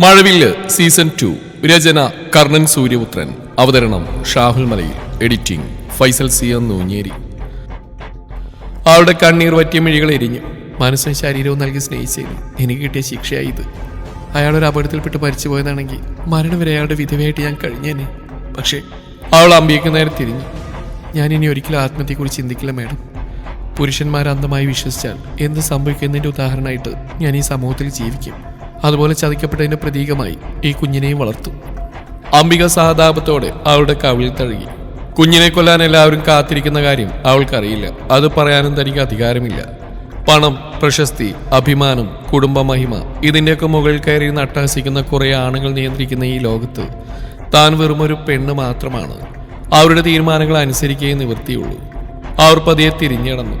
മഴവില്ല് season two. രചന കർണൻ സൂര്യപുത്രൻ. അവതരണം ഷാഹുൽ മലയിൽ. Editing Faisal C M Noonjeri. അവളുടെ കണ്ണീർ വറ്റിയ മിഴികൾ എരിഞ്ഞു. മനസ്സും ശരീരവും നൽകി സ്നേഹിച്ചു എനിക്ക് കിട്ടിയ ശിക്ഷയായി ഇത്. ഒരു അപകടത്തിൽപ്പെട്ട് മരിച്ചു പോയതാണെങ്കിൽ മരണം വരെ അയാളുടെ വിധവയായിട്ട് ഞാൻ കഴിഞ്ഞേനെ. പക്ഷേ അവൾ അമ്പിയക്ക് നേരെ തിരിഞ്ഞു. ഞാൻ ഇനി ഒരിക്കലും ആത്മഹത്യയെക്കുറിച്ച് ചിന്തിക്കില്ല മേഡം. പുരുഷന്മാർ അന്ധമായി വിശ്വസിച്ചാൽ എന്ത് സംഭവിക്കുന്നതിന്റെ ഉദാഹരണമായിട്ട് ഞാൻ ഈ സമൂഹത്തിൽ ജീവിക്കും. അതുപോലെ ചതിക്കപ്പെട്ടതിന്റെ പ്രതീകമായി ഈ കുഞ്ഞിനെയും വളർത്തു. അംബിക സഹതാപത്തോടെ അവളുടെ കവിളിൽ തഴുകി. കുഞ്ഞിനെ കൊല്ലാൻ എല്ലാവരും കാത്തിരിക്കുന്ന കാര്യം അവൾക്കറിയില്ല. അത് പറയാനും തനിക്ക് അധികാരമില്ല. പണം പ്രശസ്തി അഭിമാനം കുടുംബമഹിമ ഇതിന്റെയൊക്കെ മുകളിൽ കയറി നട്ടഹസിക്കുന്ന കുറേ ആണുങ്ങൾ നിയന്ത്രിക്കുന്ന ഈ ലോകത്ത് താൻ വെറുമൊരു പെണ്ണ് മാത്രമാണ്. അവരുടെ തീരുമാനങ്ങൾ അനുസരിക്കേ നിവൃത്തിയുള്ളൂ. അവർ പതിയെ തിരിഞ്ഞിടന്നു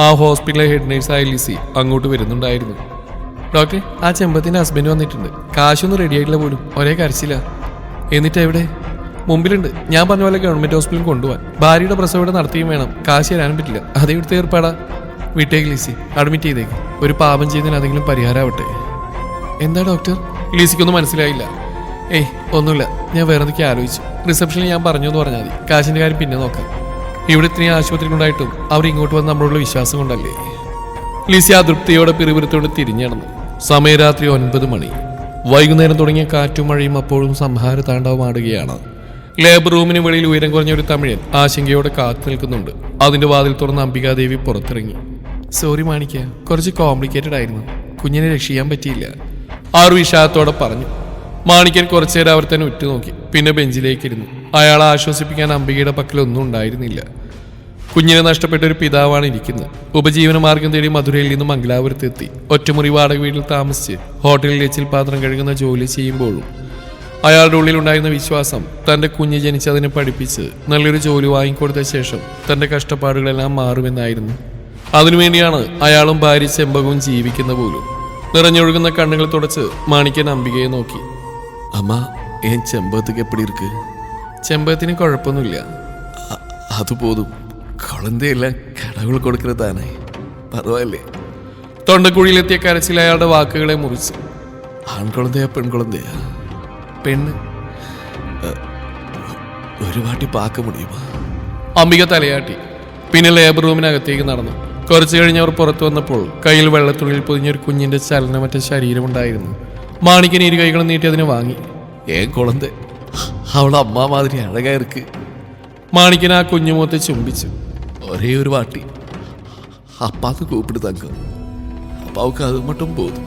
ആ ഹോസ്പിറ്റലിലെ ഹെഡ് നേഴ്സായ ലിസി അങ്ങോട്ട് വരുന്നുണ്ടായിരുന്നു. ഡോക്ടർ ആ ചെമ്പത്തിന്റെ ഹസ്ബൻഡ് വന്നിട്ടുണ്ട്. കാശൊന്നും റെഡി ആയിട്ടില്ല പോലും. ഒരേ കരച്ചില്ല എന്നിട്ട് എവിടെ? മുമ്പിലുണ്ട്. ഞാൻ പറഞ്ഞ പോലെ ഗവൺമെന്റ് ഹോസ്പിറ്റലിൽ കൊണ്ടുപോകാൻ ഭാര്യയുടെ പ്രസവം ഇവിടെ നടത്തുകയും വേണം. കാശ് തരാനും പറ്റില്ല. അത് ഇവിടുത്തെ ഏർപ്പാടാ. വീട്ടേക്ക് ലീസി. അഡ്മിറ്റ് ചെയ്തേക്ക്. ഒരു പാപം ചെയ്തതിന് അതെങ്കിലും പരിഹാരമാവട്ടെ എന്താ ഡോക്ടർ? ലീസിക്കൊന്നും മനസ്സിലായില്ല. ഏയ് ഒന്നുമില്ല. ഞാൻ വേറെ എന്തൊക്കെ ആലോചിച്ചു. റിസപ്ഷനിൽ ഞാൻ പറഞ്ഞു എന്ന് പറഞ്ഞാൽ മതി. കാശിന്റെ കാര്യം പിന്നെ നോക്കാം. ഇവിടെ ഇത്രയും ആശുപത്രികളുണ്ടായിട്ടും അവർ ഇങ്ങോട്ട് വന്ന് നമ്മളോടുള്ള വിശ്വാസം കൊണ്ടല്ലേ? ലീസി അതൃപ്തിയോടെ പിറുപിറുത്തോടെ സമയരാത്രി ഒൻപത് മണി. വൈകുന്നേരം തുടങ്ങിയ കാറ്റും മഴയും അപ്പോഴും സംഹാര താണ്ഡവമാടുകയാണ് ലേബർ റൂമിന് വെളിയിൽ ഉയരം കുറഞ്ഞ ഒരു തമിഴൻ ആശങ്കയോടെ കാത്തു നിൽക്കുന്നുണ്ട്. അതിന്റെ വാതിൽ തുറന്ന് അംബികാദേവി പുറത്തിറങ്ങി. സോറി മാണിക്ക കുറച്ച് കോംപ്ലിക്കേറ്റഡ് ആയിരുന്നു. കുഞ്ഞിനെ രക്ഷിക്കാൻ പറ്റിയില്ല. ആറ് വിഷാദത്തോടെ പറഞ്ഞു. മാണിക്കൻ കുറച്ചേരം അവർ തന്നെ ഉറ്റുനോക്കി. പിന്നെ ബെഞ്ചിലേക്കിരുന്നു അയാളെ ആശ്വസിപ്പിക്കാൻ അംബികയുടെ പക്കലൊന്നും ഉണ്ടായിരുന്നില്ല. കുഞ്ഞിനെ നഷ്ടപ്പെട്ട ഒരു പിതാവാണ് ഇരിക്കുന്നത്. ഉപജീവന മാർഗം തേടി മധുരയിൽ നിന്ന് മംഗലാപുരത്തെത്തി. ഒറ്റമുറി വാടക വീട്ടിൽ താമസിച്ച് ഹോട്ടലിൽ എച്ചിൽ പാത്രം കഴുകുന്ന ജോലി ചെയ്യുമ്പോഴും അയാളുടെ ഉള്ളിൽ ഉണ്ടായിരുന്ന വിശ്വാസം തന്റെ കുഞ്ഞ് ജനിച്ച് അതിനെ പഠിപ്പിച്ച് നല്ലൊരു ജോലി വാങ്ങിക്കൊടുത്ത ശേഷം തന്റെ കഷ്ടപ്പാടുകളെല്ലാം മാറുമെന്നായിരുന്നു. അതിനുവേണ്ടിയാണ് അയാളും ഭാര്യ ചെമ്പകവും ജീവിക്കുന്ന പോലും. നിറഞ്ഞൊഴുകുന്ന കണ്ണുകൾ തുടച്ച് മാണിക്കൻ അംബികയെ നോക്കി. അമ്മ ഏൻ ചെമ്പകത്തേക്ക് എപ്പടി ഇരിക്ക്? ചെമ്പകത്തിന് കുഴപ്പമൊന്നുമില്ല. അത് പോതും. കൊളന്തിയെല്ലാം കടകൾ കൊടുക്കരുത് താനേ. പറവല്ലേ തൊണ്ടക്കുഴിയിലെത്തിയ കരച്ചിൽ അയാളുടെ വാക്കുകളെ മുറിച്ചു. ആൺകുളന്തയാ പെൺകുളന്തയാ? പെണ്ണ്? ഒരു വാട്ടി പാക്ക മുടിയുമോ? അംബിക തലയാട്ടി. പിന്നെ ലേബർ റൂമിനകത്തേക്ക് നടന്നു. കുറച്ചു കഴിഞ്ഞ് അവർ പുറത്തു വന്നപ്പോൾ കയ്യിൽ വെള്ളത്തുള്ളിൽ പൊതിഞ്ഞൊരു കുഞ്ഞിന്റെ ചലനമറ്റ ശരീരമുണ്ടായിരുന്നു. മാണിക്കൻ ഇരു കൈകളും നീട്ടി അതിനെ വാങ്ങി. ഏ കുളന്തെ. അവളെ അമ്മ മാതിരി അഴകായിർക്ക് മാണിക്കൻ ആ കുഞ്ഞുമുഖത്തെ ചുംബിച്ചു. ഒരേ ഒരു വാട്ടി അപ്പാന്ന് കൂപ്പിട്ട് തങ്ക. അപ്പാവുക്ക് അത് മട്ടും പോതും.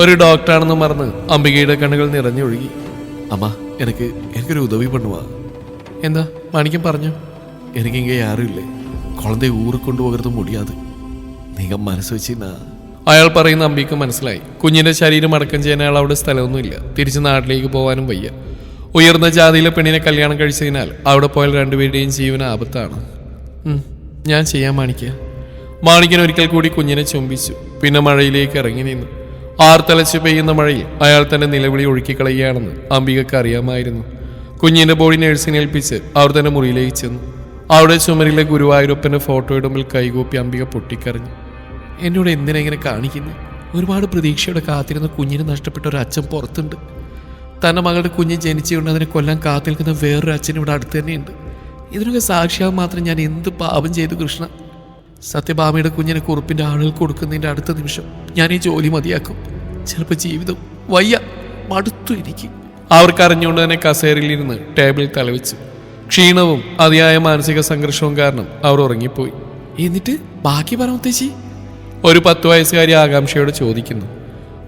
ഒരു ഡോക്ടറാണെന്ന് മറന്ന് അംബികയുടെ കണ്ണുകൾ നിറഞ്ഞൊഴുകി. അമ്മ എനിക്ക് എനിക്കൊരു ഉദവി പണുവാ എന്താ? മാണിക്കം പറഞ്ഞു? എനിക്ക് ഇങ്ങനെ യാരും ഇല്ലേ കുളത്തെ ഊറി കൊണ്ടുപോകരുത് മുടിയാത്. നിങ്ങൾ മനസ്സ് വെച്ചിരുന്ന അയാൾ പറയുന്ന അമ്പിക്ക് മനസ്സിലായി. കുഞ്ഞിന്റെ ശരീരം അടക്കം ചെയ്യാൻ അയാൾ അവിടെ സ്ഥലമൊന്നുമില്ല. തിരിച്ച് നാട്ടിലേക്ക് പോകാനും വയ്യ. ഉയർന്ന ജാതിയിലെ പെണ്ണിനെ കല്യാണം കഴിച്ചതിനാൽ അവിടെ പോയാൽ രണ്ടുപേരുടെയും ജീവന ആപത്താണ്. ഞാൻ ചെയ്യാൻ മാണിക്ക. മാണിക്കൻ ഒരിക്കൽ കൂടി കുഞ്ഞിനെ ചുംബിച്ചു. പിന്നെ മഴയിലേക്ക് ഇറങ്ങി നിന്നു. ആർത്തലച്ച് പെയ്യുന്ന മഴയിൽ അയാൾ തന്റെ നിലവിളി ഒഴുക്കിക്കളയുകയാണെന്ന് അംബികക്ക് അറിയാമായിരുന്നു. കുഞ്ഞിന്റെ ബോഡി നഴ്സിനെ ഏൽപ്പിച്ച് അവർ തന്നെ മുറിയിലേക്ക് ചെന്നു. അവിടെ ചുമരിലെ ഗുരുവായൂരപ്പന്റെ ഫോട്ടോയുടെ മുമ്പിൽ കൈകൂപ്പി അംബിക പൊട്ടിക്കറിഞ്ഞു എന്നോട് എന്തിനാ ഇങ്ങനെ കാണിക്കുന്നു? ഒരുപാട് പ്രതീക്ഷയോടെ കാത്തിരുന്ന കുഞ്ഞിന് നഷ്ടപ്പെട്ട ഒരു അച്ഛൻ പുറത്തുണ്ട്. തന്റെ മകളുടെ കുഞ്ഞ് ജനിച്ചുകൊണ്ട് അതിനെ കൊല്ലാൻ കാത്തിരിക്കുന്ന വേറൊരു അച്ഛൻ ഇവിടെ അടുത്ത് തന്നെയുണ്ട്. ഇതിനൊക്കെ സാക്ഷിയാകും മാത്രം ഞാൻ എന്ത് പാപം ചെയ്തു കൃഷ്ണ? സത്യഭാമയുടെ കുഞ്ഞിനെ കുറുപ്പിന്റെ ആളുകൾ കൊടുക്കുന്നതിന്റെ അടുത്ത നിമിഷം ഞാൻ ഈ ജോലി മതിയാക്കും. ചിലപ്പോൾ ജീവിതം വയ്യ മടുത്തു എനിക്ക് അവർക്ക് അറിഞ്ഞുകൊണ്ട് തന്നെ കസേരയിൽ ഇരുന്ന് ടേബിളിൽ തലവെച്ചു. ക്ഷീണവും അതിയായ മാനസിക സംഘർഷവും കാരണം അവർ ഉറങ്ങിപ്പോയി. എന്നിട്ട് ബാക്കി പറ മുത്തശ്ശി. ഒരു പത്ത് വയസ്സുകാരി ആകാംക്ഷയോട് ചോദിക്കുന്നു.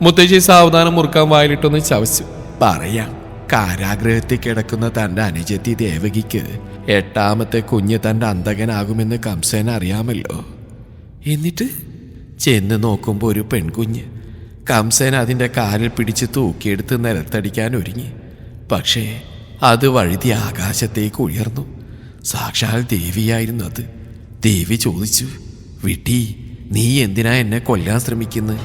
മുത്തശ്ശി സാവധാനം മുറുക്കാൻ വായിലിട്ടൊന്ന് ചവച്ചു. പറയാം. കാരാഗ്രഹത്തിൽ കിടക്കുന്ന തന്റെ അനുജത്തി ദേവകിക്ക് എട്ടാമത്തെ കുഞ്ഞ് തന്റെ അന്തകനാകുമെന്ന് കംസേന അറിയാമല്ലോ. എന്നിട്ട് ചെന്ന് നോക്കുമ്പോൾ ഒരു പെൺകുഞ്ഞ് കംസൻ അതിന്റെ കാലിൽ പിടിച്ച് തൂക്കിയെടുത്ത് നിലത്തടിക്കാൻ ഒരുങ്ങി. പക്ഷേ അത് വഴുതി ആകാശത്തേക്ക് ഉയർന്നു. സാക്ഷാൽ ദേവിയായിരുന്നു അത്. ദേവി ചോദിച്ചു വിട്ടി നീ എന്തിനാ എന്നെ കൊല്ലാൻ ശ്രമിക്കുന്നത്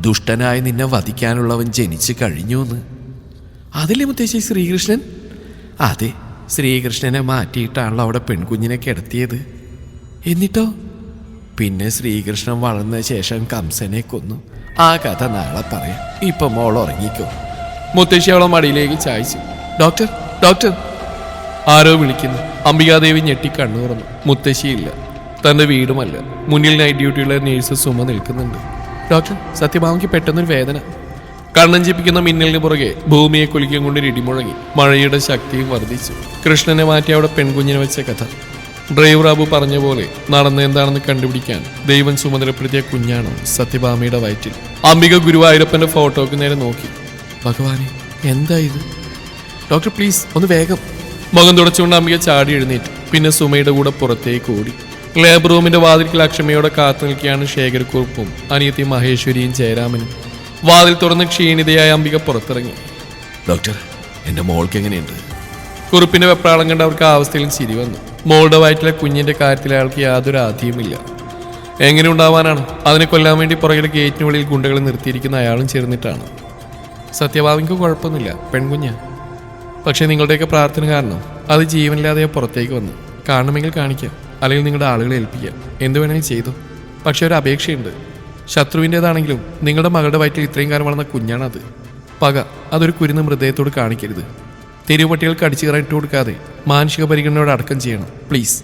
ദുഷ്ടനായി നിന്നെ വധിക്കാനുള്ളവൻ ജനിച്ചു കഴിഞ്ഞു എന്ന് അതില്ലേ മുത്തശ്ശി ശ്രീകൃഷ്ണൻ? അതെ ശ്രീകൃഷ്ണനെ മാറ്റിയിട്ടാണല്ലോ അവിടെ പെൺകുഞ്ഞിനെ കിടത്തിയത്. എന്നിട്ടോ? പിന്നെ ശ്രീകൃഷ്ണൻ വളർന്ന ശേഷം കംസനെ കൊന്നു. ആ കഥ നാളെ പറയാം. ഇപ്പം മോൾ ഉറങ്ങിക്കോ. മുത്തശ്ശി അവളെ മടിയിലേക്ക് ചായച്ചു. Doctor doctor. ആരോ വിളിക്കുന്നു. അംബികാദേവി ഞെട്ടി കണ്ണു തുറന്നു. മുത്തശ്ശിയില്ല തന്റെ വീടുമല്ല. മുന്നിൽ നൈറ്റ് ഡ്യൂട്ടിയുള്ള നേഴ്സ് സുമ നിൽക്കുന്നുണ്ട്. ഡോക്ടർ സത്യഭാമയ്ക്ക് പെട്ടെന്നൊരു വേദന. കണ്ണഞ്ചിപ്പിക്കുന്ന മിന്നലിന് പുറകെ ഭൂമിയെ കുലിക്കും കൊണ്ട് ഇടിമുഴങ്ങി മഴയുടെ ശക്തിയും വർദ്ധിച്ചു. കൃഷ്ണനെ മാറ്റി അവിടെ പെൺകുഞ്ഞിനെ വെച്ച കഥ. ഡ്രൈവർ അബു പറഞ്ഞ പോലെ നടന്ന എന്താണെന്ന് കണ്ടുപിടിക്കാൻ ദൈവം ചുമതലപ്പെടുത്തിയ കുഞ്ഞാണ് സത്യഭാമയുടെ വയറ്റിൽ. അംബിക ഗുരുവായൂരപ്പന്റെ ഫോട്ടോക്ക് നേരെ നോക്കി. ഭഗവാനെ എന്താ ഇത്? ഡോക്ടർ പ്ലീസ് ഒന്ന് വേഗം. മുഖം തുടച്ചുകൊണ്ട് അംബിക ചാടി എഴുന്നേറ്റ്. പിന്നെ സുമയുടെ കൂടെ പുറത്തേക്ക് ഓടി. ലേബർ റൂമിന്റെ വാതിൽക്കൽ അക്ഷമയോടെ കാത്തു നിൽക്കുകയാണ് ശേഖരക്കുറുപ്പും അനിയത്തി മഹേശ്വരിയും ജയരാമനും. വാതിൽ തുറന്ന് ക്ഷീണിതയായ അംബിക പുറത്തിറങ്ങി. ഡോക്ടർ എന്റെ മോൾക്ക് എങ്ങനെയുണ്ട്? കുറിപ്പിന്റെ വെപ്രാളം കണ്ട് അവർക്ക് അവസ്ഥയിലും ചിരി വന്നു. മോളുടെ വയറ്റിലെ കുഞ്ഞിന്റെ കാര്യത്തിൽ അയാൾക്ക് യാതൊരു ആധിയുമില്ല. എങ്ങനെ ഉണ്ടാവാനാണ്? അതിനെ കൊല്ലാൻ വേണ്ടി പുറകിലെ ഗേറ്റിനുള്ളിൽ ഗുണ്ടകൾ നിർത്തിയിരിക്കുന്ന അയാളും ചേർന്നിട്ടാണ്. സത്യഭാവിക്ക് കുഴപ്പമൊന്നുമില്ല പെൺകുഞ്ഞ. പക്ഷേ നിങ്ങളുടെയൊക്കെ പ്രാർത്ഥന കാരണം അത് ജീവനില്ലാതെ പുറത്തേക്ക് വന്നു. കാണണമെങ്കിൽ കാണിക്കാം. അല്ലെങ്കിൽ നിങ്ങളുടെ ആളുകളെ ഏൽപ്പിക്കാം. എന്ത് വേണമെങ്കിലും ചെയ്തു. പക്ഷെ ഒരു അപേക്ഷയുണ്ട്. ശത്രുവിന്റെതാണെങ്കിലും നിങ്ങളുടെ മകളുടെ വയറ്റിൽ ഇത്രയും കാലം വളർന്ന കുഞ്ഞാണത്. പക അതൊരു കുരുന്ന് ഹൃദയത്തോട് കാണിക്കരുത്. തെരുവട്ടികൾക്ക് അടിച്ചു കയറിയിട്ട് കൊടുക്കാതെ മാനുഷിക പരിഗണനയോട് അടക്കം ചെയ്യണം പ്ലീസ്.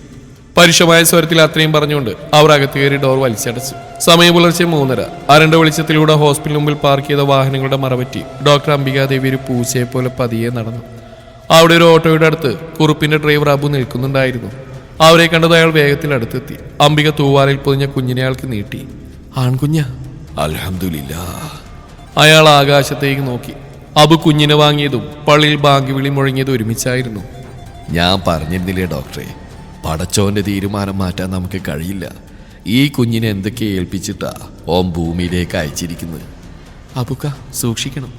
പരുഷമായ സ്വരത്തിൽ അത്രയും പറഞ്ഞുകൊണ്ട് അവർ അകത്ത് കയറി ഡോർ വലിച്ചടച്ചു. സമയം പുലർച്ചെ മൂന്നര. അരണ്ട വെളിച്ചത്തിലൂടെ ഹോസ്പിറ്റൽ മുമ്പിൽ പാർക്ക് ചെയ്ത വാഹനങ്ങളുടെ മറവറ്റി ഡോക്ടർ അംബികാദേവി ഒരു പൂച്ചയെ പോലെ പതിയെ നടന്നു. അവിടെ ഒരു ഓട്ടോയുടെ അടുത്ത് കുറുപ്പിന്റെ ഡ്രൈവർ അബു നിൽക്കുന്നുണ്ടായിരുന്നു. അവരെ കണ്ടത് അയാൾ വേഗത്തിൽ അടുത്തെത്തി. അംബിക തൂവാലയിൽ പൊതിഞ്ഞ കുഞ്ഞിനെ അയാൾക്ക് നീട്ടി. ആൺകുഞ്ഞ. അലഹമില്ല അയാൾ ആകാശത്തേക്ക് നോക്കി. അബു കുഞ്ഞിനെ വാങ്ങിയതും പള്ളിയിൽ ബാങ്ക് വിളി മുഴങ്ങിയതും ഒരുമിച്ചായിരുന്നു. ഞാൻ പറഞ്ഞിരുന്നില്ലേ ഡോക്ടറെ? പടച്ചോന്റെ തീരുമാനം മാറ്റാൻ നമുക്ക് കഴിയില്ല. ഈ കുഞ്ഞിനെ എന്തൊക്കെ ഏൽപ്പിച്ചിട്ടാ ഓം ഭൂമിയിലേക്ക് അയച്ചിരിക്കുന്നത്? അബുക്ക സൂക്ഷിക്കണം.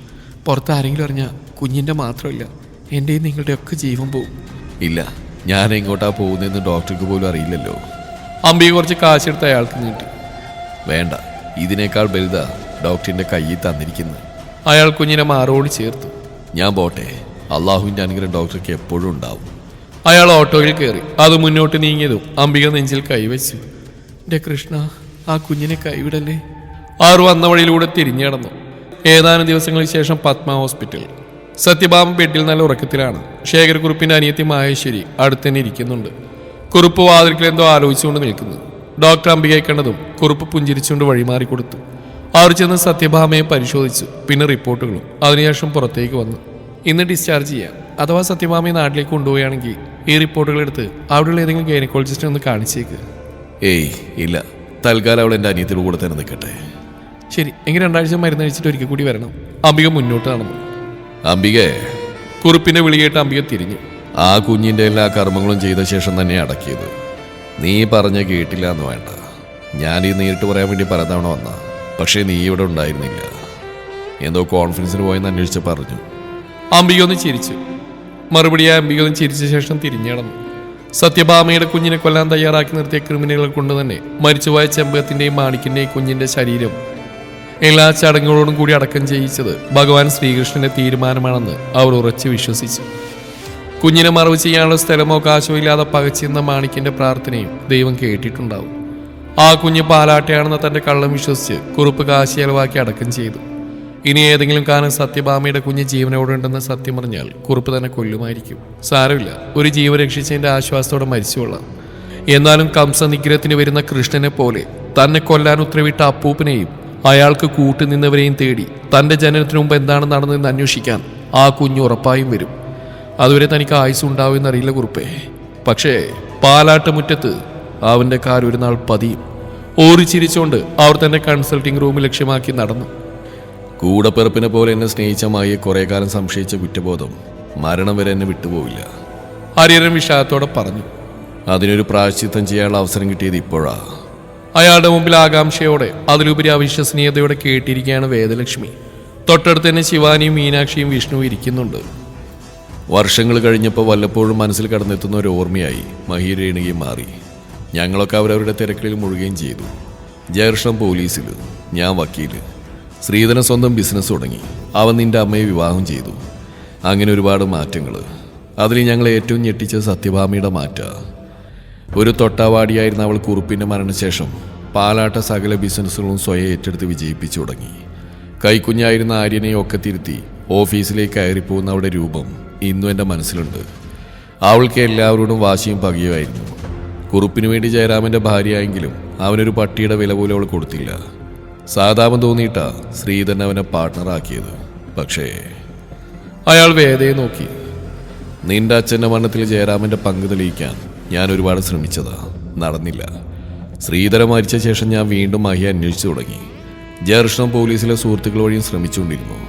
പുറത്ത് ആരെങ്കിലും അറിഞ്ഞാൽ കുഞ്ഞിന്റെ മാത്രമല്ല എന്റെയും നിങ്ങളുടെ ഒക്കെ ജീവൻ പോവും. ഇല്ല ഞാൻ എങ്ങോട്ടാ പോകുന്നതെന്ന് ഡോക്ടർക്ക് പോലും അറിയില്ലല്ലോ. അമ്പിയെ കുറച്ച് കാശെടുത്ത് അയാൾക്ക് നീട്ടി. വേണ്ട. ഇതിനേക്കാൾ വലുത ഡോക്ടറിന്റെ കയ്യിൽ തന്നിരിക്കുന്നത്. അയാൾ കുഞ്ഞിനെ മാറോട് ചേർത്തു. ഞാൻ പോട്ടെ. അള്ളാഹുവിന്റെ അനുഗ്രഹം ഡോക്ടർക്ക് എപ്പോഴും ഉണ്ടാവും. അയാൾ ഓട്ടോയിൽ കയറി. അത് മുന്നോട്ട് നീങ്ങിയതും അംബിക നെഞ്ചിൽ കൈവച്ചു. എന്റെ കൃഷ്ണ ആ കുഞ്ഞിനെ കൈവിടല്ലേ? ആറ് വന്ന വഴിയിലൂടെ തിരിഞ്ഞു ഏതാനും ദിവസങ്ങൾക്ക് ശേഷം പത്മ ഹോസ്പിറ്റൽ. സത്യഭാമ ബെഡിൽ നല്ല ഉറക്കത്തിലാണ്. ശേഖർ കുറുപ്പിന്റെ അനിയത്തി മാഹേശ്വരി അടുത്തന്നെ ഇരിക്കുന്നുണ്ട്. കുറുപ്പ് വാതിൽക്കൽ എന്തോ ആലോചിച്ചുകൊണ്ട് നിൽക്കുന്നു. ഡോക്ടർ അംബികയെ കണ്ടതും കുറുപ്പ് പുഞ്ചിരിച്ചുകൊണ്ട് വഴിമാറി കൊടുത്തു. അവർ ചെന്ന് സത്യഭാമയെ പരിശോധിച്ചു. പിന്നെ റിപ്പോർട്ടുകളും. അതിനുശേഷം പുറത്തേക്ക് വന്നു. ഇന്ന് ഡിസ്ചാർജ് ചെയ്യാം. അഥവാ സത്യഭാമയെ നാട്ടിലേക്ക് കൊണ്ടുപോവുകയാണെങ്കിൽ ഈ റിപ്പോർട്ടുകളെടുത്ത് അവിടെയുള്ള ഏതെങ്കിലും ഗൈനക്കോളജിസ്റ്റിനെ ഒന്ന് കാണിച്ചേക്ക്. ഏയ് ഇല്ല. തൽക്കാലം അവൾ എന്റെ അനിയത്തിയുടെ കൂടെ തന്നെ നിൽക്കട്ടെ. ശരി. എങ്കിൽ രണ്ടാഴ്ച മരുന്ന് കഴിച്ചിട്ട് ഒരിക്കൽ കൂടി വരണം. അംബിക മുന്നോട്ട് നടന്നു. അംബികേ? കുറുപ്പിന്റെ വിളി കേട്ട് അംബിക തിരിഞ്ഞു. ആ കുഞ്ഞിന്റെ എല്ലാ കർമ്മങ്ങളും ചെയ്ത ശേഷം തന്നെ അടക്കിയത്. നീ പറഞ്ഞ കേട്ടില്ല എന്ന് വേണ്ട. ഞാൻ ഈ നേരിട്ട് പറയാൻ വേണ്ടി പലതവണ വന്ന. പക്ഷേ നീ ഇവിടെ ഉണ്ടായിരുന്നില്ല. എന്തോ കോൺഫറൻസിന് പോയെന്ന് അന്വേഷിച്ച് പറഞ്ഞു. അമ്പിക ഒന്ന് ചിരിച്ചു. മറുപടിയായി അമ്പിക ഒന്ന് ചിരിച്ച ശേഷം തിരിഞ്ഞടന്നു സത്യഭാമയുടെ കുഞ്ഞിനെ കൊല്ലാൻ തയ്യാറാക്കി നിർത്തിയ ക്രിമിനലുകൾ കൊണ്ട് തന്നെ മരിച്ചുപോയ ചെമ്പകത്തിന്റെയും മാണിക്കിന്റെയും കുഞ്ഞിന്റെ ശരീരം എല്ലാ ചടങ്ങുകളോടും കൂടി അടക്കം ചെയ്യിച്ചത് ഭഗവാൻ ശ്രീകൃഷ്ണന്റെ തീരുമാനമാണെന്ന് അവർ ഉറച്ചു വിശ്വസിച്ചു. കുഞ്ഞിനെ മറവ് ചെയ്യാനുള്ള സ്ഥലമോ കാശോ ഇല്ലാതെ പകച്ചിരുന്ന മാണിക്കിന്റെ പ്രാർത്ഥനയും ദൈവം കേട്ടിട്ടുണ്ടാവും. ആ കുഞ്ഞ് പാലാട്ടയാണെന്ന തന്റെ കള്ളം വിശ്വസിച്ച് കുറുപ്പ് കാശി ചെലവാക്കി അടക്കം ചെയ്തു. ഇനി ഏതെങ്കിലും കാലം സത്യഭാമയുടെ കുഞ്ഞ് ജീവനോടെ ഉണ്ടെന്ന് സത്യം പറഞ്ഞാൽ കുറുപ്പ് തന്നെ കൊല്ലുമായിരിക്കും. സാരമില്ല ഒരു ജീവൻ രക്ഷിച്ചതിന്റെ ആശ്വാസത്തോടെ മരിച്ചുകൊള്ളാം. എന്നാലും കംസ നിഗ്രഹത്തിന് വരുന്ന കൃഷ്ണനെ പോലെ തന്നെ കൊല്ലാൻ ഉത്തരവിട്ട അപ്പൂപ്പനെയും അയാൾക്ക് കൂട്ടുനിന്നവരെയും തേടി തന്റെ ജനനത്തിനു മുമ്പ് എന്താണ് നടന്നതെന്ന് അന്വേഷിക്കാൻ ആ കുഞ്ഞ് ഉറപ്പായും വരും. അതുവരെ തനിക്ക് ആയുസ് ഉണ്ടാവുമെന്നറിയില്ല കുറുപ്പേ പക്ഷേ പാലാട്ട് മുറ്റത്ത് അവന്റെ കാർ ഒരു നാൾ പതിയും. ഓറിച്ചിരിച്ചുകൊണ്ട് അവർ തന്നെ കൺസൾട്ടിംഗ് റൂം ലക്ഷ്യമാക്കി നടന്നു. കൂടപ്പിറപ്പിനെ പോലെ എന്നെ സ്നേഹിച്ച മായെ കുറെ കാലം സംശയിച്ച കുറ്റബോധം മരണം വരെ എന്നെ വിട്ടുപോവില്ല. ഹരിഹരൻ വിഷാദത്തോടെ പറഞ്ഞു. അതിനൊരു പ്രായശ്ചിത്തം ചെയ്യാനുള്ള അവസരം കിട്ടിയത് ഇപ്പോഴാ. അയാളുടെ മുമ്പിൽ ആകാംക്ഷയോടെ അതിലുപരി അവിശ്വസനീയതയോടെ കേട്ടിരിക്കുകയാണ് വേദലക്ഷ്മി. തൊട്ടടുത്ത് തന്നെ ശിവാനിയും മീനാക്ഷിയും വിഷ്ണു ഇരിക്കുന്നുണ്ട്. വർഷങ്ങൾ കഴിഞ്ഞപ്പോൾ വല്ലപ്പോഴും മനസ്സിൽ കടന്നെത്തുന്ന ഒരു ഓർമ്മയായി. മഹീരേണുകയും മാറി. ഞങ്ങളൊക്കെ അവരവരുടെ തിരക്കിൽ മുഴുകുകയും ചെയ്തു. ജയകൃഷ്ണൻ പോലീസിൽ ഞാൻ വക്കീൽ ശ്രീധരൻ സ്വന്തം ബിസിനസ് തുടങ്ങി. അവൻ നിന്റെ അമ്മയെ വിവാഹം ചെയ്തു. അങ്ങനെ ഒരുപാട് മാറ്റങ്ങൾ അതിൽ ഞങ്ങൾ ഏറ്റവും ഞെട്ടിച്ച സത്യഭാമയുടെ മാറ്റ. ഒരു തൊട്ടാവാടിയായിരുന്ന അവൾ കുറുപ്പിന്റെ മരണശേഷം പാലാട്ട സകല ബിസിനസ്സുകളും സ്വയം ഏറ്റെടുത്ത് വിജയിപ്പിച്ചു തുടങ്ങി. കൈക്കുഞ്ഞായിരുന്ന ആര്യനെ ഒക്കെ തിരുത്തി ഓഫീസിലേക്ക് കയറിപ്പോകുന്ന അവളുടെ രൂപം ഇന്നും എന്റെ മനസ്സിലുണ്ട്. അവൾക്ക് എല്ലാവരോടും വാശിയും പകയുമായിരുന്നു. കുറുപ്പിനു വേണ്ടി ജയരാമന്റെ ഭാര്യയായെങ്കിലും അവനൊരു പട്ടിയുടെ വില പോലും അവൾ കൊടുത്തില്ല. സാധാപം തോന്നിയിട്ടാ ശ്രീധരൻ അവനെ പാർട്ട്ണറാക്കിയത് പക്ഷേ അയാൾ വേദയെ നോക്കി. നിന്റെ അച്ഛന്റെ മരണത്തിൽ ജയരാമന്റെ പങ്ക് തെളിയിക്കാൻ ഞാൻ ഒരുപാട് ശ്രമിച്ചതാ. നടന്നില്ല. ശ്രീധരൻ മരിച്ച ശേഷം ഞാൻ വീണ്ടും മഹിയെ അന്വേഷിച്ചു തുടങ്ങി. ജയകൃഷ്ണൻ പോലീസിലെ സുഹൃത്തുക്കൾ വഴിയും ശ്രമിച്ചുകൊണ്ടിരുന്നു.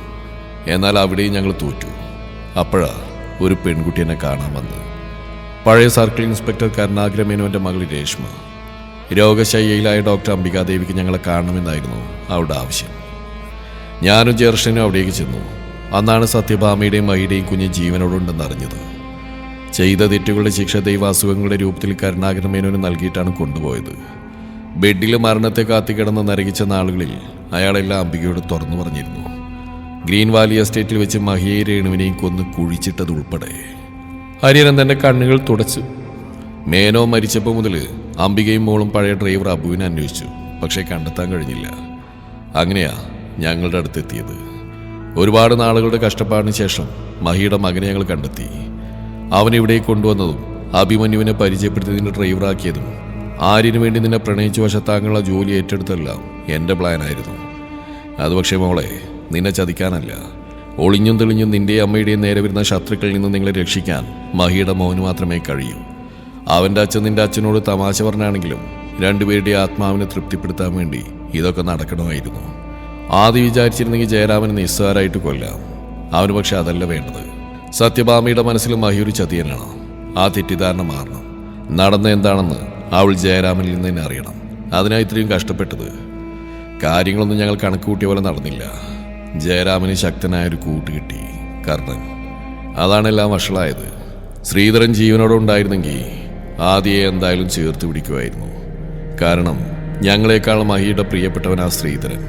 എന്നാൽ അവിടെയും ഞങ്ങൾ തോറ്റു. അപ്പോഴാ ഒരു പെൺകുട്ടി എന്നെ കാണാൻ വന്നത്. പഴയ സർക്കിൾ ഇൻസ്പെക്ടർ കരുണാഗ്രമേനോന്റെ മകൾ രേഷ്മ. രോഗശയ്യയിലായ ഡോക്ടർ അംബികാദേവിക്ക് ഞങ്ങളെ കാണണമെന്നായിരുന്നു അവരുടെ ആവശ്യം. ഞാനും ജേർഷനും അവിടേക്ക് ചെന്നു. അന്നാണ് സത്യഭാമയുടെയും മഹിയുടെയും കുഞ്ഞ് ജീവനോടുണ്ടെന്ന് അറിഞ്ഞത് ചെയ്ത തെറ്റുകളുടെ ശിക്ഷ ദൈവാസുഖങ്ങളുടെ രൂപത്തിൽ കരുണാകരമേനോന് നൽകിയിട്ടാണ് കൊണ്ടുപോയത്. ബെഡിൽ മരണത്തെ കാത്തിക്കിടന്ന് നരകിച്ച നാളുകളിൽ അയാളെല്ലാം അംബികയോട് തുറന്നു പറഞ്ഞിരുന്നു. ഗ്രീൻ വാലി എസ്റ്റേറ്റിൽ വെച്ച് മഹിയെ രേണുവിനെയും കൊന്ന് കുഴിച്ചിട്ടത് ഉൾപ്പെടെ ഹരിയനൻ തന്റെ കണ്ണുകൾ തുടച്ചു. മേനോ മരിച്ചപ്പോൾ മുതൽ അംബികയും മോളും പഴയ ഡ്രൈവർ അബുവിനെ അന്വേഷിച്ചു. പക്ഷേ കണ്ടെത്താൻ കഴിഞ്ഞില്ല. അങ്ങനെയാ ഞങ്ങളുടെ അടുത്തെത്തിയത്. ഒരുപാട് നാളുകളുടെ കഷ്ടപ്പാടിന് ശേഷം മഹിയുടെ മകനെ ഞങ്ങൾ കണ്ടെത്തി. അവനിവിടെ കൊണ്ടുവന്നതും അഭിമന്യുവിനെ പരിചയപ്പെടുത്തി ഡ്രൈവറാക്കിയതും ആര്യനു വേണ്ടി നിന്നെ പ്രണയിച്ചു വശത്താങ്കളുള്ള ജോലി ഏറ്റെടുത്തെല്ലാം എന്റെ പ്ലാനായിരുന്നു അത് പക്ഷേ മോളെ നിന്നെ ചതിക്കാനല്ല. ഒളിഞ്ഞും തെളിഞ്ഞും നിന്റെ അമ്മയുടെയും നേരെ വരുന്ന ശത്രുക്കളിൽ നിന്ന് നിങ്ങളെ രക്ഷിക്കാൻ മഹിയുടെ മോന് മാത്രമേ കഴിയൂ. അവന്റെ അച്ഛൻ നിന്റെ അച്ഛനോട് തമാശ പറഞ്ഞാണെങ്കിലും രണ്ടുപേരുടെ ആത്മാവിനെ തൃപ്തിപ്പെടുത്താൻ വേണ്ടി ഇതൊക്കെ നടക്കണമായിരുന്നു. ആദ്യം വിചാരിച്ചിരുന്നെങ്കിൽ ജയരാമന് നിസ്സാരായിട്ട് കൊല്ലാം. അവന് പക്ഷെ അതല്ല വേണ്ടത്. സത്യഭാമയുടെ മനസ്സിൽ മഹി ഒരു ചതിയനാണ്. ആ തെറ്റിദ്ധാരണ മാറണം. നടന്ന എന്താണെന്ന് അവൾ ജയരാമനിൽ നിന്ന് തന്നെ അറിയണം. അതിനായി ഇത്രയും കഷ്ടപ്പെട്ടത്. കാര്യങ്ങളൊന്നും ഞങ്ങൾ കണക്കുകൂട്ടിയ പോലെ നടന്നില്ല. ജയരാമന് ശക്തനായ ഒരു കൂട്ട് കിട്ടി കർണൻ. അതാണെല്ലാം വഷളായത്. ശ്രീധരൻ ജീവനോടെ ഉണ്ടായിരുന്നെങ്കിൽ ആദ്യയെ എന്തായാലും ചേർത്ത് പിടിക്കുമായിരുന്നു. കാരണം ഞങ്ങളെക്കാൾ മഹിയുടെ പ്രിയപ്പെട്ടവനാ ശ്രീധരൻ.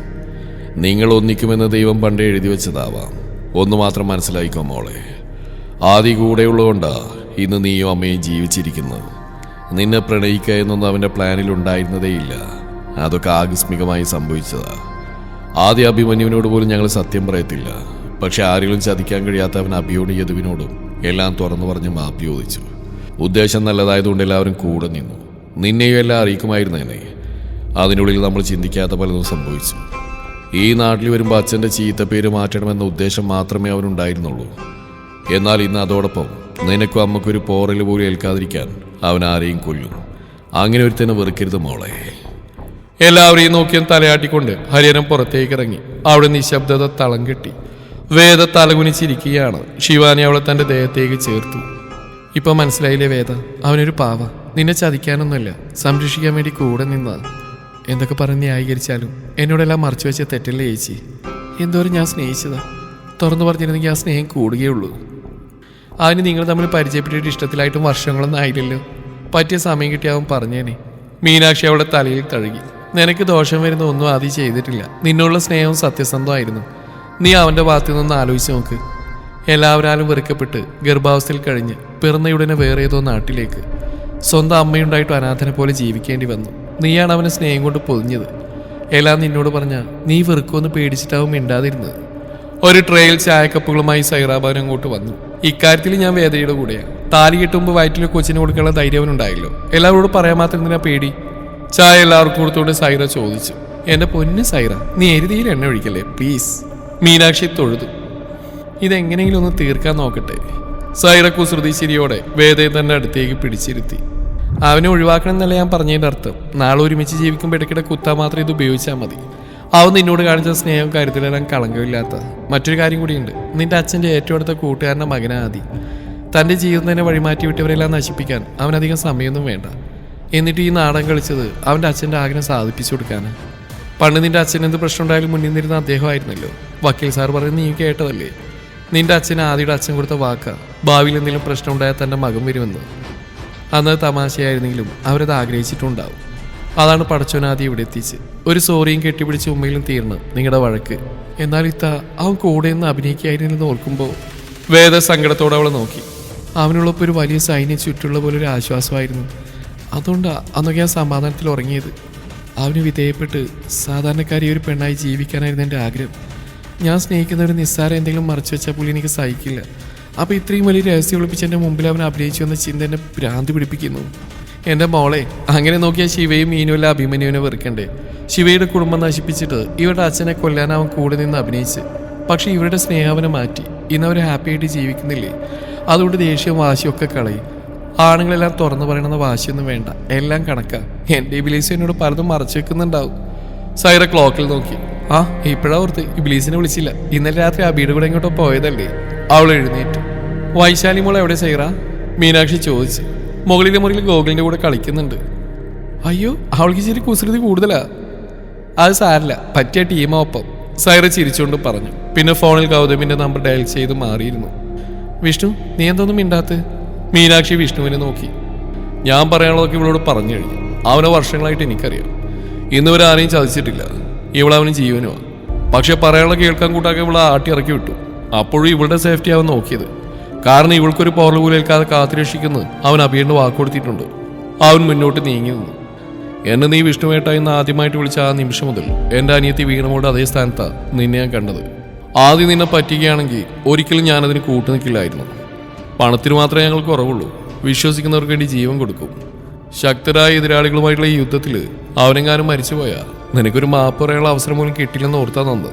നിങ്ങൾ ഒന്നിക്കുമെന്ന് ദൈവം പണ്ടേ എഴുതി വെച്ചതാവാം. ഒന്ന് മാത്രം മനസ്സിലായിക്കോ മോളെ? ആദ്യ കൂടെയുള്ളതുകൊണ്ടാ ഇന്ന് നീയും അമ്മയും ജീവിച്ചിരിക്കുന്നത്. നിന്നെ പ്രണയിക്കുക എന്നൊന്നും അവന്റെ പ്ലാനിൽ ഉണ്ടായിരുന്നതേയില്ല. അതൊക്കെ ആകസ്മികമായി സംഭവിച്ചതാ. ആദ്യ അഭിമന്യുവിനോട് പോലും ഞങ്ങൾ സത്യം പറയത്തില്ല. പക്ഷെ ആരെങ്കിലും ചതിക്കാൻ കഴിയാത്ത അവൻ അഭിയോട് യദുവിനോടും എല്ലാം തുറന്നു പറഞ്ഞ് മാപ്പ് ചോദിച്ചു. ഉദ്ദേശം നല്ലതായതുകൊണ്ട് എല്ലാവരും കൂടെ നിന്നു. നിന്നെയും എല്ലാം അറിയിക്കുമായിരുന്നേനെ അതിനുള്ളിൽ നമ്മൾ ചിന്തിക്കാത്ത പലതും സംഭവിച്ചു. ഈ നാട്ടിൽ വരുമ്പോൾ അച്ഛന്റെ ചീത്തപ്പേര് മാറ്റണമെന്ന ഉദ്ദേശം മാത്രമേ അവനുണ്ടായിരുന്നുള്ളൂ. എന്നാൽ ഇന്ന് അതോടൊപ്പം നിനക്കും അമ്മക്കൊരു പോറൽ പോലും ഏൽക്കാതിരിക്കാൻ അവൻ ആരെയും കൊല്ലും. അങ്ങനെ ഒരുത്തനെ വെറുക്കരുത് മോളെ. എല്ലാവരെയും നോക്കിയും തലയാട്ടിക്കൊണ്ട് ഹരിഹരൻ പുറത്തേക്ക് ഇറങ്ങി അവിടെ നിശബ്ദത തളം കെട്ടി. വേദ തലകുനിച്ചിരിക്കുകയാണ് ശിവാനി അവളെ തന്റെ ദേഹത്തേക്ക് ചേർത്തു. ഇപ്പൊ മനസ്സിലായില്ലേ വേദ? അവനൊരു പാവ. നിന്നെ ചതിക്കാനൊന്നുമല്ല. സംരക്ഷിക്കാൻ വേണ്ടി കൂടെ നിന്ന. എന്തൊക്കെ പറഞ്ഞ് ന്യായീകരിച്ചാലും എന്നോടെല്ലാം മറച്ചു വെച്ച തെറ്റല്ലേ ചേച്ചി? എന്തോരം ഞാൻ സ്നേഹിച്ചതാ. തുറന്നു പറഞ്ഞിരുന്നെങ്കിൽ ആ സ്നേഹം കൂടുകയുള്ളൂ അതിന് നിങ്ങൾ തമ്മിൽ പരിചയപ്പെട്ടിട്ട് ഇഷ്ടത്തിലായിട്ടും വർഷങ്ങളൊന്നും ആയില്ലല്ലോ. പറ്റിയ സമയം കിട്ടിയാവും പറഞ്ഞേനെ. മീനാക്ഷി അവളുടെ തലയിൽ തഴുകി. നിനക്ക് ദോഷം വരുന്ന ഒന്നും ആദ്യം ചെയ്തിട്ടില്ല. നിന്നുള്ള സ്നേഹവും സത്യസന്ധമായിരുന്നു നീ അവന്റെ ഭാഗത്തു നിന്ന് ആലോചിച്ച് നോക്ക്. എല്ലാവരാലും വെറുക്കപ്പെട്ട് ഗർഭാവസ്ഥയിൽ കഴിഞ്ഞ് പിറന്നയുടനെ വേറെ ഏതോ നാട്ടിലേക്ക് സ്വന്തം അമ്മയുണ്ടായിട്ട് അനാഥനെ പോലെ ജീവിക്കേണ്ടി വന്നു. നീയാണ് അവനെ സ്നേഹം കൊണ്ട് പൊതിഞ്ഞത്. എല്ലാം നിന്നോട് പറഞ്ഞ നീ വെറുക്കുമെന്ന് പേടിച്ചിട്ടാവും മിണ്ടാതിരുന്നത്. ഒരു ട്രെയിൽ ചായക്കപ്പുകളുമായി സൈറാബാൻ അങ്ങോട്ട് വന്നു. ഇക്കാര്യത്തിൽ ഞാൻ വേദയുടെ കൂടെയാണ് താലി കിട്ടുമ്പോൾ വയറ്റിലെ കൊച്ചിന് കൊടുക്കാനുള്ള ധൈര്യം അവനുണ്ടായല്ലോ. എല്ലാവരോടും പറയാൻ മാത്രം എന്തിനാ പേടി? ചായ എല്ലാവർക്കും കൊടുത്തോണ്ട് സൈറ ചോദിച്ചു. എന്റെ പൊന്ന് സൈറ നീ എരുതിയിൽ എണ്ണ ഒഴിക്കല്ലേ? പ്ലീസ് മീനാക്ഷി തൊഴുതു. ഇതെങ്ങനെയെങ്കിലും ഒന്ന് തീർക്കാൻ നോക്കട്ടെ. സൈറ കുസൃതി ചിരിയോടെ വേദയെ തന്നെ അടുത്തേക്ക് പിടിച്ചിരുത്തി. അവനെ ഒഴിവാക്കണം എന്നല്ല ഞാൻ പറഞ്ഞതിന്റെ അർത്ഥം. നാളെ ഒരുമിച്ച് ജീവിക്കുമ്പോൾ ഇടയ്ക്കിടെ കുത്താൻ മാത്രം ഇത് ഉപയോഗിച്ചാൽ മതി. അവൻ നിന്നോട് കാണിച്ച സ്നേഹം കാര്യത്തിലെല്ലാം കളങ്കമില്ലാത്ത മറ്റൊരു കാര്യം കൂടിയുണ്ട്. നിന്റെ അച്ഛന്റെ ഏറ്റവും അടുത്ത കൂട്ടുകാരന്റെ മകനാദി തന്റെ ജീവിതം തന്നെ വഴിമാറ്റി വിട്ടവരെല്ലാം നശിപ്പിക്കാൻ അവനധികം സമയമൊന്നും വേണ്ട. എന്നിട്ട് ഈ നാടൻ കളിച്ചത് അവന്റെ അച്ഛന്റെ ആഗ്രഹം സാധിപ്പിച്ചു കൊടുക്കാനാണ് പണ്ട് നിന്റെ അച്ഛൻ എന്ത് പ്രശ്നം ഉണ്ടായാലും മുന്നിൽ നിന്നിരുന്ന അദ്ദേഹമായിരുന്നല്ലോ. വക്കീൽ സാർ പറയുന്നത് നീ കേട്ടതല്ലേ? നിന്റെ അച്ഛൻ ആദ്യയുടെ അച്ഛൻ കൊടുത്ത വാക്ക ഭാവിയിൽ എന്തെങ്കിലും പ്രശ്നം ഉണ്ടായാൽ തന്റെ മകൻ വരുമെന്ന്. അന്ന് തമാശയായിരുന്നെങ്കിലും അവരത് ആഗ്രഹിച്ചിട്ടുണ്ടാവും. അതാണ് പടച്ചോനാദി ഇവിടെ എത്തിച്ച് ഒരു സോറിയും കെട്ടിപ്പിടിച്ച് ഉമ്മയിലും തീർന്ന് നിങ്ങളുടെ വഴക്ക്. എന്നാൽ ഇത്ത അവൻ കൂടെ നിന്ന് അഭിനയിക്കായിരുന്നെന്ന് ഓർക്കുമ്പോൾ വേദ സങ്കടത്തോടെ അവളെ നോക്കി. അവനുള്ളപ്പോൾ ഒരു വലിയ സൈന്യം ചുറ്റുള്ള പോലെ ഒരു ആശ്വാസമായിരുന്നു. അതുകൊണ്ടാ അന്നൊക്കെ ഞാൻ സമാധാനത്തിൽ ഉറങ്ങിയത്. അവന് വിധേയപ്പെട്ട് സാധാരണക്കാരി ഒരു പെണ്ണായി ജീവിക്കാനായിരുന്നു എന്റെ ആഗ്രഹം. ഞാൻ സ്നേഹിക്കുന്ന ഒരു നിസ്സാരം എന്തെങ്കിലും മറച്ചു വെച്ചാൽ പുള്ളി എനിക്ക് സഹിക്കില്ല. അപ്പോൾ ഇത്രയും വലിയ രഹസ്യം ഒളിപ്പിച്ച് എന്റെ മുമ്പിൽ അവൻ അഭിനയിച്ചു എന്ന ചിന്ത എന്നെ ഭ്രാന്തി പിടിപ്പിക്കുന്നു. എന്റെ മോളെ അങ്ങനെ നോക്കിയാൽ ശിവയും മീനുമല്ല അഭിമന്യുവിനെ വെറുക്കണ്ടേ? ശിവയുടെ കുടുംബം നശിപ്പിച്ചിട്ട് ഇവരുടെ അച്ഛനെ കൊല്ലാൻ അവൻ കൂടെ നിന്ന് അഭിനയിച്ച്. പക്ഷേ ഇവരുടെ സ്നേഹവനെ മാറ്റി. ഇന്ന് അവർ ഹാപ്പി ആയിട്ട് ജീവിക്കുന്നില്ലേ? അതുകൊണ്ട് ദേഷ്യവും വാശിയൊക്കെ കളയും. ആണുങ്ങളെല്ലാം തുറന്നു പറയണമെന്ന വാശിയൊന്നും വേണ്ട. എല്ലാം കണക്കാ. എന്റെ ഇബിലീസ് എന്നോട് പലതും മറച്ചു വെക്കുന്നുണ്ടാവും സൈറ ക്ലോക്കിൽ നോക്കി. ആ ഇപ്പോഴാ ഓർത്ത്. ഇബിലീസിനെ വിളിച്ചില്ല. ഇന്നലെ രാത്രി അബിയുടെ കൂടെ ഇങ്ങോട്ടോ പോയതല്ലേ? അവൾ എഴുന്നേറ്റു. വൈശാലി മോൾ എവിടെ സൈറ? മീനാക്ഷി ചോദിച്ചു. മുകളിലെ മുറിയിൽ ഗോകുലിന്റെ കൂടെ കളിക്കുന്നുണ്ട്. അയ്യോ അവൾക്ക് ചെറിയ കുസൃതി കൂടുതലാ. അത് സാരില്ല. പറ്റിയ ടീമാ ഒപ്പം. സൈറ ചിരിച്ചുകൊണ്ട് പറഞ്ഞു. പിന്നെ ഫോണിൽ ഗൗതമിന്റെ നമ്പർ ഡയൽ ചെയ്ത് മാറിയിരുന്നു. വിഷ്ണു നീ എന്തൊന്നും മിണ്ടാത്ത്? മീനാക്ഷി വിഷ്ണുവിനെ നോക്കി. ഞാൻ പറയാനുള്ളതൊക്കെ ഇവളോട് പറഞ്ഞു കഴിഞ്ഞു. അവനെ വർഷങ്ങളായിട്ട് എനിക്കറിയാം. ഇന്ന് വരെ ആരെയും ചതിച്ചിട്ടില്ല. ഇവളവന് ജീവനുമാണ് പക്ഷെ പറയാനുള്ള കേൾക്കാൻ കൂട്ടാക്കി ഇവളെ ആട്ടി ഇറക്കി വിട്ടു. അപ്പോഴും ഇവളുടെ സേഫ്റ്റി അവൻ നോക്കിയത്. കാരണം ഇവൾക്കൊരു പോറൽ പോലേൽക്കാതെ കാത്തുരക്ഷിക്കുന്നത് അവൻ അഭിയുടെ വാക്കുകൊടുത്തിട്ടുണ്ട് അവൻ മുന്നോട്ട് നീങ്ങി നിന്നു. എന്നെ നീ വിഷ്ണുവേട്ട എന്ന് ആദ്യമായിട്ട് വിളിച്ച ആ നിമിഷം മുതൽ എന്റെ അനിയത്തി വീണമോട് അതേ സ്ഥാനത്താണ് നിന്നെ ഞാൻ കണ്ടത്. ആദ്യം നിന്നെ പറ്റുകയാണെങ്കിൽ ഒരിക്കലും ഞാനതിന് കൂട്ടു നിൽക്കില്ലായിരുന്നു. പണത്തിന് മാത്രമേ ഞങ്ങൾ കുറവുള്ളൂ. വിശ്വസിക്കുന്നവർക്ക് വേണ്ടി ജീവൻ കൊടുക്കും. ശക്തരായ എതിരാളികളുമായിട്ടുള്ള ഈ യുദ്ധത്തിൽ അവനെങ്ങാനും മരിച്ചുപോയാ? നിനക്കൊരു മാപ്പ് പറയാനുള്ള അവസരം പോലും കിട്ടില്ലെന്ന് ഓർത്താ നന്ന്.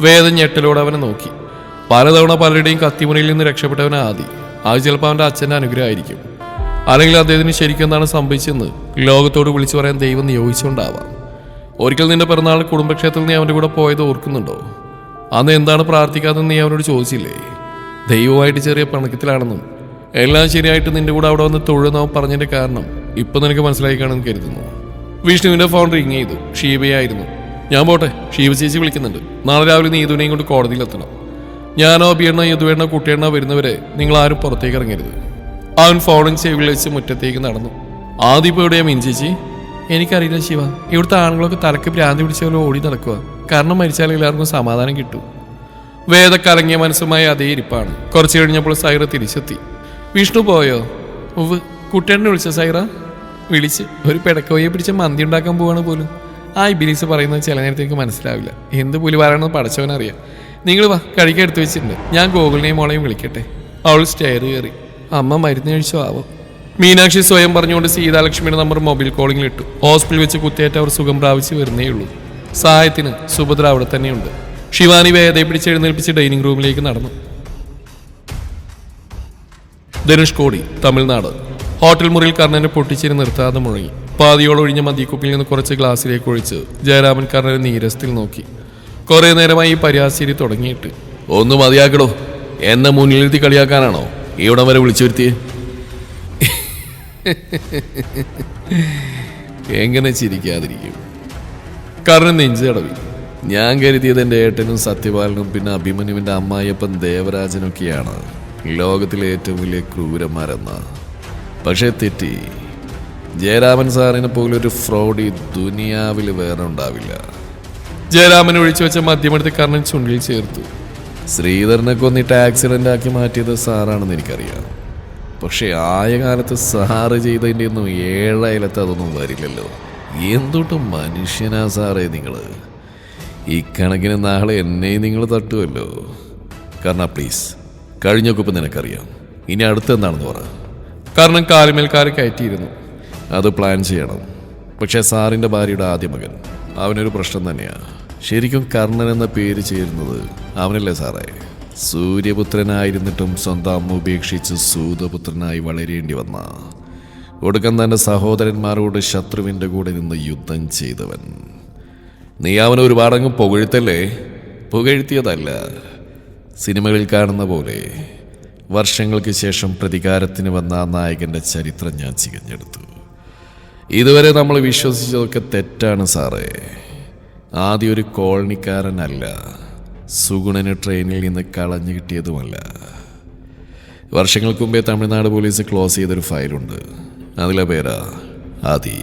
വേദം ഞെട്ടലോടെ അവനെ നോക്കി. പലതവണ പലരുടെയും കത്തിമുനയിൽ നിന്ന് രക്ഷപ്പെട്ടവൻ ആദി. അത് ചിലപ്പോൾ അവന്റെ അച്ഛന്റെ അനുഗ്രഹമായിരിക്കും. അല്ലെങ്കിൽ അദ്ദേഹത്തിന് ശരിക്കും എന്താണ് സംഭവിച്ചെന്ന് ലോകത്തോട് വിളിച്ചു പറയാൻ ദൈവം നിയോഗിച്ചുകൊണ്ടാവാം. ഒരിക്കൽ നിന്റെ പിറന്നാൾ കുടുംബക്ഷേത്രത്തിൽ നീ അവന്റെ കൂടെ പോയത് ഓർക്കുന്നുണ്ടോ? അന്ന് എന്താണ് പ്രാർത്ഥിക്കാതെന്ന് നീ അവനോട് ചോദിച്ചില്ലേ? ദൈവമായിട്ട് ചെറിയ പണക്കത്തിലാണെന്നും എല്ലാം ശരിയായിട്ട് നിന്റെ കൂടെ അവിടെ വന്ന് തൊഴുന്നവൻ പറഞ്ഞതിന്റെ കാരണം ഇപ്പൊ നിനക്ക് മനസ്സിലായി കാണുമെന്ന് കരുതുന്നു. വിഷ്ണുവിന്റെ ഫോൺ റിങ് ചെയ്തു. ഷീബയായിരുന്നു. ഞാൻ പോട്ടെ ഷീബ ചേച്ചി വിളിക്കുന്നുണ്ട്. നാളെ രാവിലെ നീ നീതുവിനെയും കൊണ്ട് കോടതിയിലെത്തണം ഞാനോ അഭിയണ്ണ യുദ്ധവേണോ കുട്ടിയെണ്ണ വരുന്നവരെ നിങ്ങൾ ആരും പുറത്തേക്ക് ഇറങ്ങരുത്. അവൻ ഫോണും ചെവിൽ വെച്ച് മുറ്റത്തേക്ക് നടന്നു. ആദ്യം ഇപ്പോൾ എവിടെയാ മിഞ്ചേച്ചി എനിക്കറിയില്ല ശിവ. ഇവിടുത്തെ ആണുങ്ങളൊക്കെ തലക്ക് ഭ്രാന്തി പിടിച്ച പോലെ ഓടി നടക്കുക കാരണം മരിച്ചാൽ എല്ലാവർക്കും സമാധാനം കിട്ടും. വേദ കലങ്ങിയ മനസ്സുമായി അതേ ഇരിപ്പാണ്. കുറച്ച് കഴിഞ്ഞപ്പോൾ സൈറ തിരിച്ചെത്തി. വിഷ്ണു പോയോ? ഉവ് കുട്ടേനെ വിളിച്ച സൈറ? വിളിച്ച്. ഒരു പിടക്കോയെ പിടിച്ച മന്തി ഉണ്ടാക്കാൻ പോവാണ് പോലും. ആ ഇബിലീസ് പറയുന്നത് ചില നേരത്തേക്ക് മനസ്സിലാവില്ല. എന്ത് പുലി പറയണമെന്ന് പഠിച്ചവനറിയാം നിങ്ങൾ വാ കഴിക്കാൻ എടുത്തു വെച്ചിട്ടുണ്ട്. ഞാൻ ഗോകുലിനെയും മോളെയും വിളിക്കട്ടെ. അവൾ സ്റ്റെയർ കയറി. അമ്മ മരുന്ന് കഴിച്ചോ? ആവോ. മീനാക്ഷി സ്വയം പറഞ്ഞുകൊണ്ട് സീതാലക്ഷ്മിയുടെ നമ്പർ മൊബൈൽ കോളിംഗിൽ ഇട്ടു. ഹോസ്പിറ്റലിൽ വെച്ച് കുത്തിയേറ്റ് അവർ സുഖം പ്രാപിച്ച് വരുന്നേയുള്ളൂ. സഹായത്തിന് സുഭദ്ര അവിടെ തന്നെയുണ്ട്. ശിവാനി വേദയെ പിടിച്ച് എഴുന്നേൽപ്പിച്ച് ഡൈനിങ് റൂമിലേക്ക് നടന്നു. ധനുഷ് കോടി തമിഴ്നാട്. ഹോട്ടൽ മുറിയിൽ കർണനെ പൊട്ടിച്ചിരി നിർത്താതെ മുഴങ്ങി. പാതിയോട് ഒഴിഞ്ഞ മദ്യക്കുപ്പിൽ നിന്ന് കുറച്ച് ഗ്ലാസ്സിലേക്ക് ഒഴിച്ച് ജയരാമൻ കർണനെ നീരസത്തിൽ നോക്കി. കുറേ നേരമായി ഈ പരിഹാസിരി തുടങ്ങിയിട്ട്. ഒന്ന് മതിയാക്കടോ. എന്നെ മുന്നിലിരുത്തി കളിയാക്കാനാണോ? ഇവിടം വരെ വിളിച്ചു വരുത്തിയേ എങ്ങനെ ചിരിക്കാതിരിക്കും? കർണൻ നെഞ്ച് തടവി. ഞാൻ കരുതിയത് എന്റെ ഏട്ടനും സത്യപാലനും പിന്നെ അഭിമന്യുവിന്റെ അമ്മായിയപ്പൻ ദേവരാജനൊക്കെയാണ്. ലോകത്തിലെ ഏറ്റവും വലിയ ക്രൂരന്മാരെന്ന്. പക്ഷേ തെറ്റി. ജയരാമൻ സാറിനെ പോലൊരു ഫ്രോഡ് ഈ ദുനിയാവിൽ വേറെ ഉണ്ടാവില്ല. ജയരാമൻ ഒഴിച്ചു വെച്ച മദ്യമെടുത്ത് കർണൻ ചുണ്ടിൽ ചേർത്തു. ശ്രീധരനെ കൊന്നിട്ട് ആക്സിഡന്റ് ആക്കി മാറ്റിയത് സാറാണെന്ന് എനിക്കറിയാം. പക്ഷെ ആയ കാലത്ത് സാറ് ചെയ്തതിന്റെ ഒന്നും ഏഴായാലത്ത് അതൊന്നും വരില്ലല്ലോ. എന്തുട്ടും മനുഷ്യനാ സാറേ നിങ്ങൾ. ഇക്കണക്കിന് നാളെ എന്നെയും നിങ്ങൾ തട്ടുമല്ലോ കാരണം പ്ലീസ് കഴിഞ്ഞൊക്കെ നിനക്കറിയാം. ഇനി അടുത്ത് എന്താണെന്ന് പറ. കാരണം കാലുമേൽക്കാരെ കാൽ കയറ്റിയിരുന്നു. അത് പ്ലാൻ ചെയ്യണം. പക്ഷേ സാറിന്റെ ഭാര്യയുടെ ആദ്യ മകൻ. അവനൊരു പ്രശ്നം തന്നെയാണ് ശരിക്കും കർണൻ എന്ന പേര് ചേരുന്നത് അവനല്ലേ സാറേ? സൂര്യപുത്രനായിരുന്നിട്ടും സ്വന്തം അമ്മ ഉപേക്ഷിച്ച് സൂതപുത്രനായി വളരേണ്ടി വന്ന. ഒടുക്കം തന്റെ സഹോദരന്മാരോട് ശത്രുവിന്റെ കൂടെ നിന്ന് യുദ്ധം ചെയ്തവൻ. നീ അവനെ ഒരുപാടങ്ങ് പുകഴ്ത്തല്ലേ? പുകഴ്ത്തിയതല്ല. സിനിമകളിൽ കാണുന്ന പോലെ വർഷങ്ങൾക്ക് ശേഷം പ്രതികാരത്തിന് വന്ന ആ നായകന്റെ ചരിത്രം ഞാൻ ചികഞ്ഞെടുത്തു. ഇതുവരെ നമ്മൾ വിശ്വസിച്ചതൊക്കെ തെറ്റാണ് സാറേ. ആദ്യം ഒരു കോളനിക്കാരനല്ല സുഗുണന് ട്രെയിനിൽ നിന്ന് കളഞ്ഞു കിട്ടിയതുമല്ല. വർഷങ്ങൾക്ക് മുമ്പേ തമിഴ്നാട് പോലീസ് ക്ലോസ് ചെയ്തൊരു ഫയലുണ്ട്. അതിലെ പേരാ ആദി.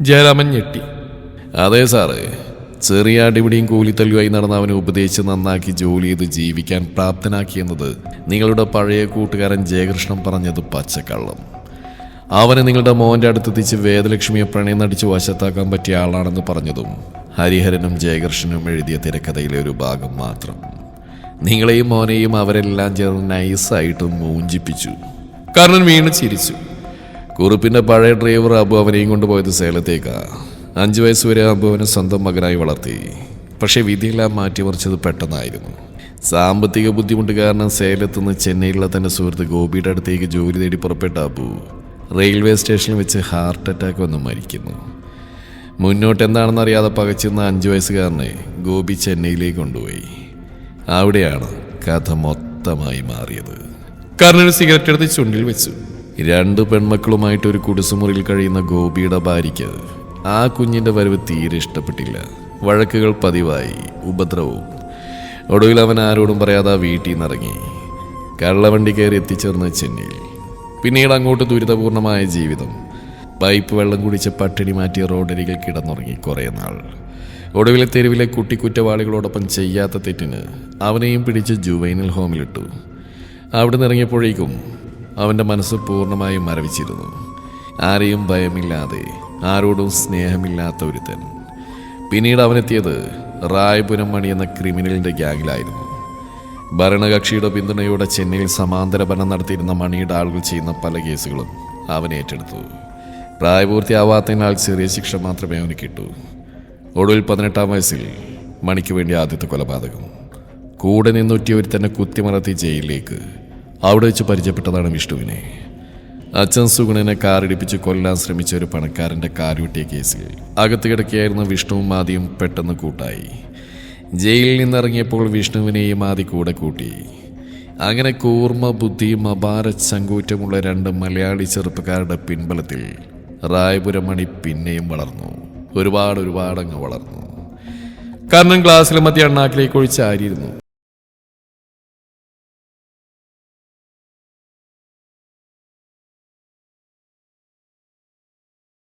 ജയരാമൻ ഞെട്ടി. അതെ സാറേ. ചെറിയ അടിപിടിയും കൂലിത്തല്ലുമായി നടന്ന അവനെ ഉപദേശിച്ച് നന്നാക്കി ജോലി ചെയ്ത് ജീവിക്കാൻ പ്രാപ്തനാക്കിയെന്നത് നിങ്ങളുടെ പഴയ കൂട്ടുകാരൻ ജയകൃഷ്ണൻ പറഞ്ഞത് പച്ചക്കള്ളം. അവനെ നിങ്ങളുടെ മോന്റെ അടുത്തെത്തിച്ച് വേദലക്ഷ്മിയെ പ്രണയം നടിച്ച് വശത്താക്കാൻ പറ്റിയ ആളാണെന്ന് പറഞ്ഞതും ഹരിഹരനും ജയകൃഷ്ണനും എഴുതിയ തിരക്കഥയിലെ ഒരു ഭാഗം മാത്രം. നിങ്ങളെയും മോനെയും അവരെല്ലാം ചേർന്ന് നൈസായിട്ട് മൂഞ്ചിപ്പിച്ചു. കർണൻ വീണ് ചിരിച്ചു. കുറിപ്പിന്റെ പഴയ ഡ്രൈവർ അബു അവനെയും കൊണ്ടുപോയത് സേലത്തേക്കാ. അഞ്ചു വയസ്സ് വരെ അബു സ്വന്തം മകനായി വളർത്തി. പക്ഷേ വിധിയെല്ലാം മാറ്റിമറിച്ചത് പെട്ടെന്നായിരുന്നു. സാമ്പത്തിക ബുദ്ധിമുട്ട് കാരണം സേലത്ത് നിന്ന് ചെന്നൈയിലുള്ള തന്റെ സുഹൃത്ത് ഗോപിയുടെ അടുത്തേക്ക് ജോലി തേടി പുറപ്പെട്ട അബു റെയിൽവേ സ്റ്റേഷനിൽ വെച്ച് ഹാർട്ട് അറ്റാക്ക് വന്ന് മരിക്കുന്നു. മുന്നോട്ട് എന്താണെന്ന് അറിയാതെ പകച്ചിരുന്ന അഞ്ചു വയസ്സുകാരനെ ഗോപി ചെന്നൈയിലേക്ക് കൊണ്ടുപോയി. അവിടെയാണ് കഥ മൊത്തമായി മാറിയത്. കാരണം ഒരു സിഗരറ്റ് എടുത്ത് ചുണ്ടിൽ വെച്ചു. രണ്ട് പെൺമക്കളുമായിട്ട് ഒരു കുടിസുമുറിയിൽ കഴിയുന്ന ഗോപിയുടെ ഭാര്യയ്ക്ക് ആ കുഞ്ഞിന്റെ വരവ് തീരെ ഇഷ്ടപ്പെട്ടില്ല. വഴക്കുകൾ പതിവായി ഉപദ്രവവും. ഒടുവിൽ അവൻ ആരോടും പറയാതെ വീട്ടിൽ നിന്നിറങ്ങി കള്ളവണ്ടി കയറി എത്തിച്ചേർന്ന് ചെന്നൈയിൽ. പിന്നീട് അങ്ങോട്ട് ദുരിതപൂർണമായ ജീവിതം. പൈപ്പ് വെള്ളം കുടിച്ച് പട്ടിണി മാറ്റിയ റോഡരികിൽ കിടന്നുറങ്ങി കുറേ നാൾ. ഒടുവിലെ തെരുവിലെ കുട്ടി കുട്ടിക്കുറ്റവാളികളോടൊപ്പം ചെയ്യാത്ത തെറ്റിന് അവനെയും പിടിച്ച് ജുവൈനൽ ഹോമിലിട്ടു. അവിടെ നിറങ്ങിയപ്പോഴേക്കും അവന്റെ മനസ്സ് പൂർണമായും മരവിച്ചിരുന്നു. ആരെയും ഭയമില്ലാതെ ആരോടും സ്നേഹമില്ലാത്ത ഒരുത്തൻ. പിന്നീട് അവനെത്തിയത് റായ്പുരം മണി എന്ന ക്രിമിനലിന്റെ ഗ്യാങ്ങിലായിരുന്നു. ഭരണകക്ഷിയുടെ പിന്തുണയോടെ ചെന്നൈയിൽ സമാന്തര ഭരണം നടത്തിയിരുന്ന മണിയുടെ ആളുകൾ ചെയ്യുന്ന പല കേസുകളും അവൻ ഏറ്റെടുത്തു. പ്രായപൂർത്തിയാവാത്തതിനാൽ ചെറിയ ശിക്ഷ മാത്രമേ അവന് കിട്ടൂ. ഒടുവിൽ പതിനെട്ടാം വയസ്സിൽ മണിക്ക് വേണ്ടി ആദ്യത്തെ കൊലപാതകം. കൂടെ നിന്നൂറ്റിയവർ തന്നെ കുത്തിമറത്തി ജയിലിലേക്ക്. അവിടെ വെച്ച് പരിചയപ്പെട്ടതാണ് വിഷ്ണുവിനെ. അച്ഛൻ സുഗുണനെ കാറിടിപ്പിച്ച് കൊല്ലാൻ ശ്രമിച്ച ഒരു പണക്കാരന്റെ കാറുവിട്ടിയ കേസിൽ അകത്ത് കിടക്കുകയായിരുന്ന വിഷ്ണുവും ആദ്യം പെട്ടെന്ന് കൂട്ടായി. ജയിലിൽ നിന്നിറങ്ങിയപ്പോൾ വിഷ്ണുവിനെയും ആദി കൂടെ കൂട്ടി. അങ്ങനെ കൂർമ്മ ബുദ്ധിയും അപാര ചങ്കൂറ്റമുള്ള രണ്ട് മലയാളി ചെറുപ്പക്കാരുടെ പിൻബലത്തിൽ റായപുരം മണി പിന്നെയും വളർന്നു. ഒരുപാട് ഒരുപാട് അങ്ങ് വളർന്നു. കാരണം ക്ലാസ്സിലും മധ്യ അണ്ണാക്കിലേക്ക് ഒഴിച്ച് ആരിയിരുന്നു.